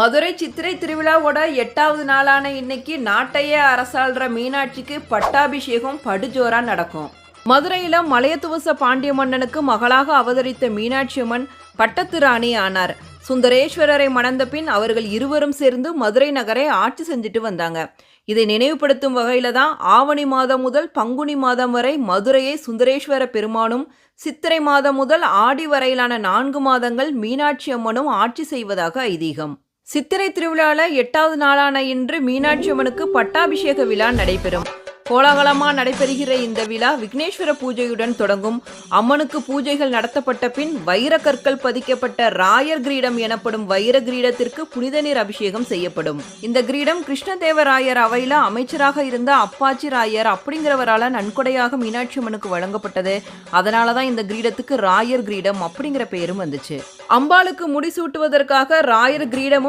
மதுரை சித்திரை திருவிழாவோட எட்டாவது நாளான இன்னைக்கு நாட்டையே அரசாள்ற மீனாட்சிக்கு பட்டாபிஷேகம் படுஜோரா நடக்கும். மதுரையில மலையத்துவச பாண்டிய மன்னனுக்கு மகளாக அவதரித்த மீனாட்சி அம்மன் பட்டத்து ராணி ஆனார். சுந்தரேஸ்வரரை மணந்த பின் அவர்கள் இருவரும் சேர்ந்து மதுரை நகரை ஆட்சி செஞ்சுட்டு வந்தாங்க. இதை நினைவுபடுத்தும் வகையில தான் ஆவணி மாதம் முதல் பங்குனி மாதம் வரை மதுரையை சுந்தரேஸ்வர பெருமானும் சித்திரை மாதம் முதல் ஆடி வரையிலான நான்கு மாதங்கள் மீனாட்சி அம்மனும் ஆட்சி செய்வதாக ஐதீகம். சித்திரை திருவிழால எட்டாவது நாளான இன்று மீனாட்சி அம்மனுக்கு பட்டாபிஷேக விழா நடைபெறும். கோலாகலமாக நடைபெறுகிற இந்த விழா விக்னேஸ்வர பூஜையுடன் தொடங்கும். அம்மனுக்கு பூஜைகள் நடத்தப்பட்ட பின் வைர கற்கள் பதிக்கப்பட்ட ராயர் கிரீடம் எனப்படும் வைர கிரீடத்திற்கு புனித நீர் அபிஷேகம் செய்யப்படும். இந்த கிரீடம் கிருஷ்ணதேவராயர் அவையில அமைச்சராக இருந்த அப்பாச்சி ராயர் அப்படிங்கிறவரால நன்கொடையாக மீனாட்சி அம்மனுக்கு வழங்கப்பட்டது. அதனாலதான் இந்த கிரீடத்துக்கு ராயர் கிரீடம் அப்படிங்கிற பெயரும் வந்துச்சு. அம்பாளுக்கு முடிசூட்டுவதற்காக ராயர் கிரீடமும்